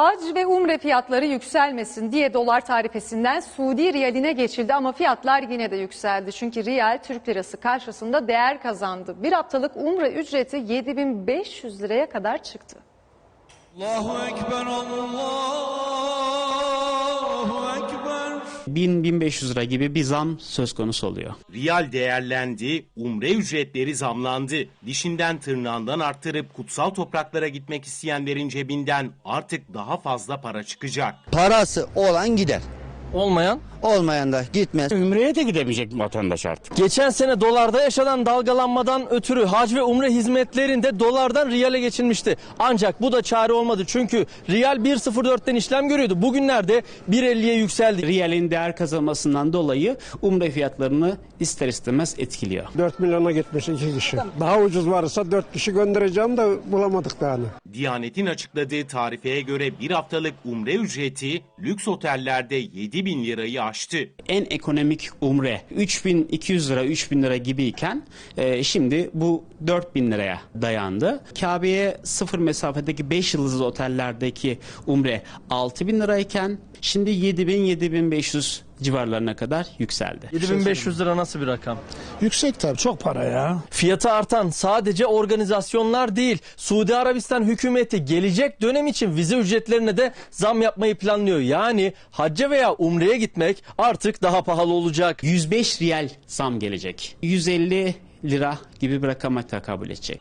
Hac ve umre fiyatları yükselmesin diye dolar tarifesinden Suudi riyaline geçildi ama fiyatlar yine de yükseldi. Çünkü riyal Türk lirası karşısında değer kazandı. Bir haftalık umre ücreti 7500 liraya kadar çıktı. Allahu Ekber, Ekber. 1000-1500 lira gibi bir zam söz konusu oluyor. Riyal değerlendi, umre ücretleri zamlandı. Dişinden tırnağından arttırıp kutsal topraklara gitmek isteyenlerin cebinden artık daha fazla para çıkacak. Parası olan gider. olmayan. Olmayan da gitmez. Ümreye de gidemeyecek vatandaş artık. Geçen sene dolarda yaşanan dalgalanmadan ötürü hac ve umre hizmetlerinde dolardan riyale geçilmişti. Ancak bu da çare olmadı çünkü riyal 1.04'ten işlem görüyordu. Bugünlerde 1.50'ye yükseldi. Riyalin değer kazanmasından dolayı umre fiyatlarını ister istemez etkiliyor. 4 milyona gitmiş iki kişi. Daha ucuz varsa 4 kişi göndereceğim de bulamadık daha. Diyanet'in açıkladığı tarifeye göre bir haftalık umre ücreti lüks otellerde 7 bin lirayı aştı. En ekonomik umre 3200 lira 3000 lira gibiyken e, şimdi bu 4000 liraya dayandı. Kabe'ye sıfır mesafedeki 5 yıldızlı otellerdeki umre 6000 lirayken şimdi 7000-7500 civarlarına kadar yükseldi. 7500 lira nasıl bir rakam? Yüksek tabii çok para ya. Fiyatı artan sadece organizasyonlar değil, Suudi Arabistan hükümeti gelecek dönem için vize ücretlerine de zam yapmayı planlıyor. Yani hacca veya umreye gitmek artık daha pahalı olacak. 105 riyal zam gelecek. 150 lira gibi bir rakama tekabül edecek.